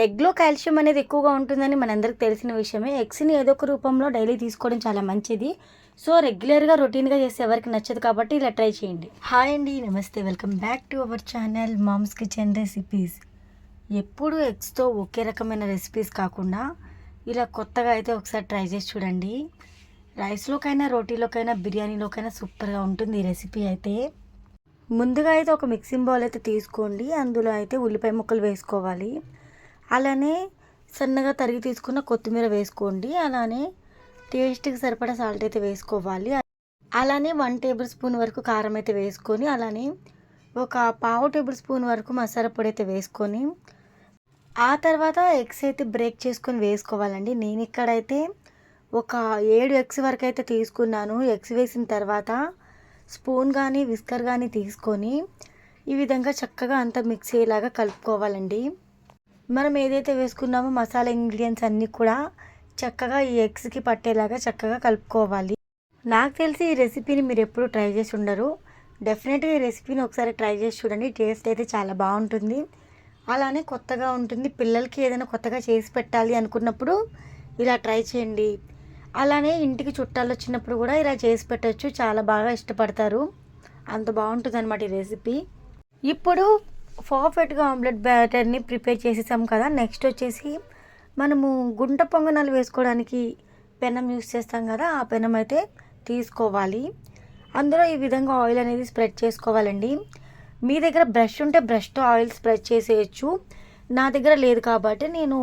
ఎగ్లో calcium అనేది ఎక్కువగా ఉంటుందని మనందరికి తెలిసిన విషయమే. ఎగ్స్ని ఏదో ఒక రూపంలో డైలీ తీసుకోవడం చాలా మంచిది. సో రెగ్యులర్గా రొటీన్గా చేస్తే ఎవరికి నచ్చదు కాబట్టి ఇలా ట్రై చేయండి. హాయ్ అండి నమస్తే. Welcome back to our channel mom's kitchen recipes. ఎప్పుడు ఎగ్స్తో ఒకే రకమైన రెసిపీస్ కాకుండా ఇలా కొత్తగా అయితే ఒకసారి ట్రై చేసి చూడండి. రైస్లోకైనా రోటీలోకైనా బిర్యానీలోకైనా సూపర్గా ఉంటుంది ఈ రెసిపీ అయితే. ముందుగా అయితే ఒక మిక్సింగ్ బౌల్ అయితే తీసుకోండి. అందులో అయితే ఉల్లిపాయ ముక్కలు వేసుకోవాలి. అలానే సన్నగా తరిగి తీసుకున్న కొత్తిమీర వేసుకోండి. అలానే టేస్ట్కి సరిపడా సాల్ట్ అయితే వేసుకోవాలి. అలానే వన్ టేబుల్ స్పూన్ వరకు కారం అయితే వేసుకొని అలానే ఒక పావు టేబుల్ స్పూన్ వరకు మసాలా పొడి అయితే వేసుకొని ఆ తర్వాత ఎగ్స్ అయితే బ్రేక్ చేసుకొని వేసుకోవాలండి. నేను ఇక్కడైతే ఒక ఏడు ఎగ్స్ వరకు అయితే తీసుకున్నాను. ఎగ్స్ వేసిన తర్వాత స్పూన్ కానీ విస్కర్ కానీ తీసుకొని ఈ విధంగా చక్కగా అంతా మిక్స్ అయ్యేలాగా కలుపుకోవాలండి. మనం ఏదైతే వేసుకున్నామో మసాలా ఇంగ్రీడియంట్స్ అన్నీ కూడా చక్కగా ఈ ఎగ్స్కి పట్టేలాగా చక్కగా కలుపుకోవాలి. నాకు తెలిసి ఈ రెసిపీని మీరు ఎప్పుడు ట్రై చేసి ఉండరు. డెఫినెట్గా ఈ రెసిపీని ఒకసారి ట్రై చేసి చూడండి. టేస్ట్ అయితే చాలా బాగుంటుంది. అలానే కొత్తగా ఉంటుంది. పిల్లలకి ఏదైనా కొత్తగా చేసి పెట్టాలి అనుకున్నప్పుడు ఇలా ట్రై చేయండి. అలానే ఇంటికి చుట్టాలు వచ్చినప్పుడు కూడా ఇలా చేసి పెట్టచ్చు. చాలా బాగా ఇష్టపడతారు. అంత బాగుంటుంది అనమాట ఈ రెసిపీ. ఇప్పుడు పర్ఫెక్ట్గా ఆమ్లెట్ బ్యాటర్ని ప్రిపేర్ చేసేసాం కదా. నెక్స్ట్ వచ్చేసి మనము గుంట పొంగనాలు వేసుకోవడానికి పెనం యూస్ చేస్తాం కదా ఆ పెనం అయితే తీసుకోవాలి. అందులో ఈ విధంగా ఆయిల్ అనేది స్ప్రెడ్ చేసుకోవాలండి. మీ దగ్గర బ్రష్ ఉంటే బ్రష్తో ఆయిల్ స్ప్రెడ్ చేసేయచ్చు. నా దగ్గర లేదు కాబట్టి నేను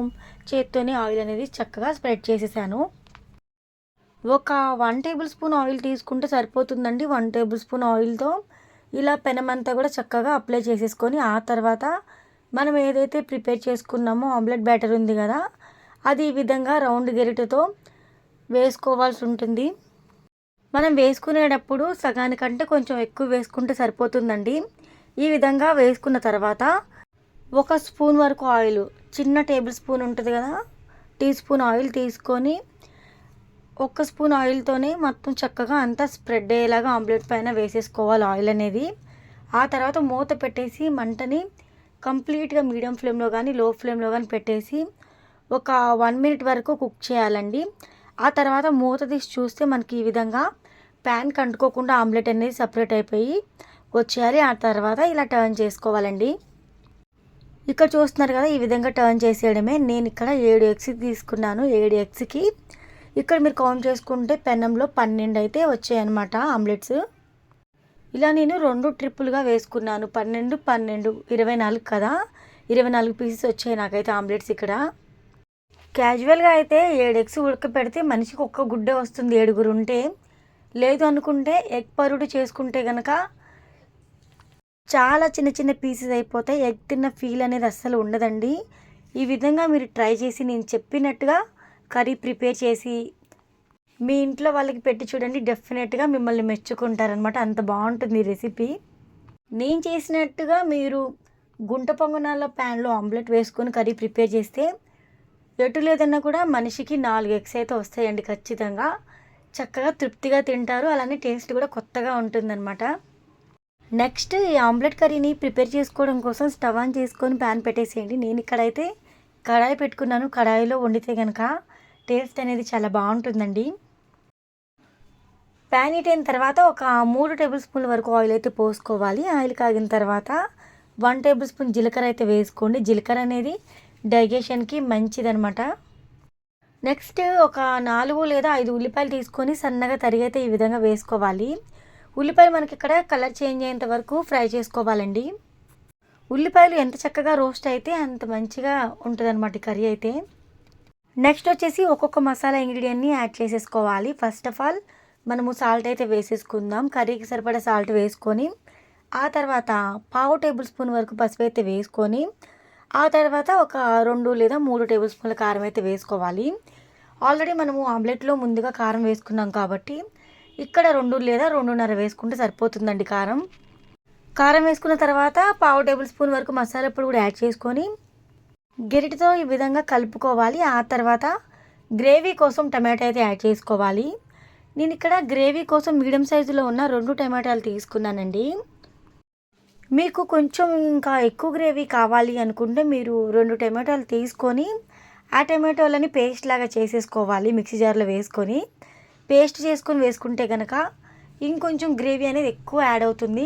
చేత్తోనే ఆయిల్ అనేది చక్కగా స్ప్రెడ్ చేసేసాను. ఒక వన్ టేబుల్ స్పూన్ ఆయిల్ తీసుకుంటే సరిపోతుందండి. వన్ టేబుల్ స్పూన్ ఆయిల్తో ఇలా పెనమంతా కూడా చక్కగా అప్లై చేసేసుకొని ఆ తర్వాత మనం ఏదైతే ప్రిపేర్ చేసుకున్నామో ఆమ్లెట్ బ్యాటర్ ఉంది కదా అది ఈ విధంగా రౌండ్ గెరిటతో వేసుకోవాల్సి ఉంటుంది. మనం వేసుకునేటప్పుడు సగానికంటే కొంచెం ఎక్కువ వేసుకుంటే సరిపోతుందండి. ఈ విధంగా వేసుకున్న తర్వాత ఒక స్పూన్ వరకు ఆయిల్ చిన్న టేబుల్ స్పూన్ ఉంటుంది కదా టీ స్పూన్ ఆయిల్ తీసుకొని ఒక్క స్పూన్ ఆయిల్తోనే మొత్తం చక్కగా అంతా స్ప్రెడ్ అయ్యేలాగా ఆమ్లెట్ పైన వేసేసుకోవాలి ఆయిల్ అనేది. ఆ తర్వాత మూత పెట్టేసి మంటని కంప్లీట్గా మీడియం ఫ్లేమ్లో కానీ లో ఫ్లేమ్లో కానీ పెట్టేసి ఒక వన్ మినిట్ వరకు కుక్ చేయాలండి. ఆ తర్వాత మూత తీసి చూస్తే మనకి ఈ విధంగా ప్యాన్ కంటుకోకుండా ఆమ్లెట్ అనేది సపరేట్ అయిపోయి వచ్చేయాలి. ఆ తర్వాత ఇలా టర్న్ చేసుకోవాలండి. ఇక్కడ చూస్తున్నారు కదా ఈ విధంగా టర్న్ చేసేయడమే. నేను ఇక్కడ ఏడు ఎగ్స్ తీసుకున్నాను. ఏడు ఎగ్స్కి ఇక్కడ మీరు కౌంట్ చేసుకుంటే పెన్నంలో పన్నెండు అయితే వచ్చాయన్నమాట ఆమ్లెట్స్. ఇలా నేను రెండు ట్రిప్పులుగా వేసుకున్నాను. పన్నెండు పన్నెండు ఇరవై నాలుగు కదా? ఇరవై నాలుగు పీసెస్ వచ్చాయి నాకైతే ఆమ్లెట్స్ ఇక్కడ. క్యాజువల్గా అయితే ఏడు ఎగ్స్ ఉడకపెడితే మనిషికి ఒక్క గుడ్డే వస్తుంది ఏడుగురు ఉంటే. లేదు అనుకుంటే ఎగ్ పరుడు చేసుకుంటే కనుక చాలా చిన్న చిన్న పీసెస్ అయిపోతాయి. ఎగ్ తిన్న ఫీల్ అనేది అస్సలు ఉండదండి. ఈ విధంగా మీరు ట్రై చేసి నేను చెప్పినట్టుగా కర్రీ ప్రిపేర్ చేసి మీ ఇంట్లో వాళ్ళకి పెట్టి చూడండి డెఫినెట్గా మిమ్మల్ని మెచ్చుకుంటారనమాట అంత బాగుంటుంది ఈ రెసిపీ. నేను చేసినట్టుగా మీరు గుంట పొంగనాల ప్యాన్లో ఆమ్లెట్ వేసుకొని కర్రీ ప్రిపేర్ చేస్తే ఎటు లేదన్నా కూడా మనిషికి నాలుగు ఎగ్స్ అయితే వస్తాయండి ఖచ్చితంగా. చక్కగా తృప్తిగా తింటారు. అలానే టేస్ట్ కూడా కొత్తగా ఉంటుందన్నమాట. నెక్స్ట్ ఈ ఆమ్లెట్ కర్రీని ప్రిపేర్ చేసుకోవడం కోసం స్టవ్ ఆన్ చేసుకొని ప్యాన్ పెట్టేసేయండి. నేను ఇక్కడైతే కడాయి పెట్టుకున్నాను. కడాయిలో వండితే కనుక టేస్ట్ అనేది చాలా బాగుంటుందండి. ప్యాన్ హీట్ అయిన తర్వాత ఒక మూడు టేబుల్ స్పూన్ల వరకు ఆయిల్ అయితే పోసుకోవాలి. ఆయిల్ కాగిన తర్వాత వన్ టేబుల్ స్పూన్ జీలకర్ర అయితే వేసుకోండి. జీలకర్ర అనేది డైజెషన్కి మంచిదనమాట నెక్స్ట్ ఒక నాలుగు లేదా ఐదు ఉల్లిపాయలు తీసుకొని సన్నగా తరిగైతే ఈ విధంగా వేసుకోవాలి. ఉల్లిపాయలు మనకి ఇక్కడ కలర్ చేంజ్ అయ్యేంత వరకు ఫ్రై చేసుకోవాలండి. ఉల్లిపాయలు ఎంత చక్కగా రోస్ట్ అయితే అంత మంచిగా ఉంటుంది అనమాట కర్రీ అయితే. నెక్స్ట్ వచ్చేసి ఒక్కొక్క మసాలా ఇంగ్రీడియంట్ని యాడ్ చేసేసుకోవాలి. ఫస్ట్ ఆఫ్ ఆల్ మనము సాల్ట్ అయితే వేసేసుకుందాం. కర్రీకి సరిపడా సాల్ట్ వేసుకొని ఆ తర్వాత పావు టేబుల్ స్పూన్ వరకు పసుపు అయితే వేసుకొని ఆ తర్వాత ఒక రెండు లేదా మూడు టేబుల్ స్పూన్ల కారం అయితే వేసుకోవాలి. ఆల్రెడీ మనము ఆమ్లెట్లో ముందుగా కారం వేసుకున్నాం కాబట్టి ఇక్కడ రెండు లేదా రెండున్నర వేసుకుంటే సరిపోతుందండి కారం. కారం వేసుకున్న తర్వాత పావు టేబుల్ స్పూన్ వరకు మసాలా పొడి కూడా యాడ్ చేసుకొని గెరిటితో ఈ విధంగా కలుపుకోవాలి. ఆ తర్వాత గ్రేవీ కోసం టమాటా అయితే యాడ్ చేసుకోవాలి. నేను ఇక్కడ గ్రేవీ కోసం మీడియం సైజులో ఉన్న రెండు టమాటాలు తీసుకున్నానండి. మీకు కొంచెం ఇంకా ఎక్కువ గ్రేవీ కావాలి అనుకుంటే మీరు రెండు టమాటాలు తీసుకొని ఆ టమాటోలని పేస్ట్ లాగా చేసేసుకోవాలి మిక్సీ జార్లో వేసుకొని. పేస్ట్ చేసుకొని వేసుకుంటే కనుక ఇంకొంచెం గ్రేవీ అనేది ఎక్కువ యాడ్ అవుతుంది.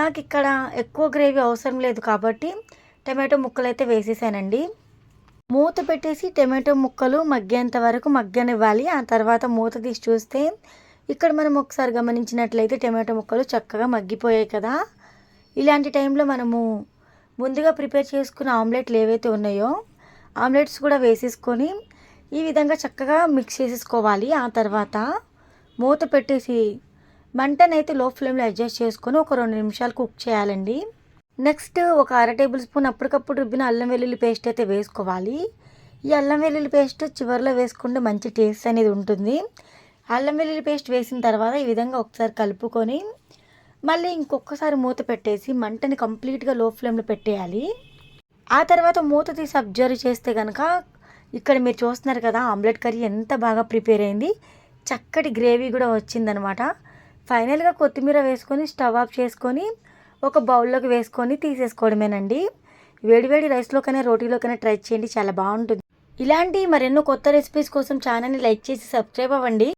నాకు ఇక్కడ ఎక్కువ గ్రేవీ అవసరం లేదు కాబట్టి టమాటో ముక్కలు అయితే వేసేసానండి. మూత పెట్టేసి టమాటో ముక్కలు మగ్గేంత వరకు మగ్గనివ్వాలి. ఆ తర్వాత మూత తీసి చూస్తే ఇక్కడ మనం ఒకసారి గమనించినట్లయితే టమాటో ముక్కలు చక్కగా మగ్గిపోయాయి కదా. ఇలాంటి టైంలో మనము ముందుగా ప్రిపేర్ చేసుకున్న ఆమ్లెట్లు ఏవైతే ఉన్నాయో ఆమ్లెట్స్ కూడా వేసేసుకొని ఈ విధంగా చక్కగా మిక్స్ చేసేసుకోవాలి. ఆ తర్వాత మూత పెట్టేసి మంటనైతే లో ఫ్లేమ్లో అడ్జస్ట్ చేసుకొని ఒక రెండు నిమిషాలు కుక్ చేయాలండి. నెక్స్ట్ ఒక అర టేబుల్ స్పూన్ అప్పటికప్పుడు రుబ్బిన అల్లం వెల్లుల్లి పేస్ట్ అయితే వేసుకోవాలి. ఈ అల్లం వెల్లుల్లి పేస్ట్ చివరిలో వేసుకుంటే మంచి టేస్ట్ అనేది ఉంటుంది. అల్లం వెల్లుల్లి పేస్ట్ వేసిన తర్వాత ఈ విధంగా ఒకసారి కలుపుకొని మళ్ళీ ఇంకొకసారి మూత పెట్టేసి మంటని కంప్లీట్గా లో ఫ్లేమ్లో పెట్టేయాలి. ఆ తర్వాత మూత తీసి అబ్జర్వ్ చేస్తే కనుక ఇక్కడ మీరు చూస్తున్నారు కదా ఆమ్లెట్ కర్రీ ఎంత బాగా ప్రిపేర్ అయింది. చక్కటి గ్రేవీ కూడా వచ్చిందనమాట. ఫైనల్గా కొత్తిమీర వేసుకొని స్టవ్ ఆఫ్ చేసుకొని ఒక బౌల్లోకి వేసుకొని తీసేసుకోవడమేనండి. వేడివేడి రైస్లోకైనా రోటీలోకైనా ట్రై చేయండి చాలా బాగుంటుంది. ఇలాంటి మరెన్నో కొత్త రెసిపీస్ కోసం ఛానల్ని లైక్ చేసి సబ్స్క్రైబ్ అవ్వండి.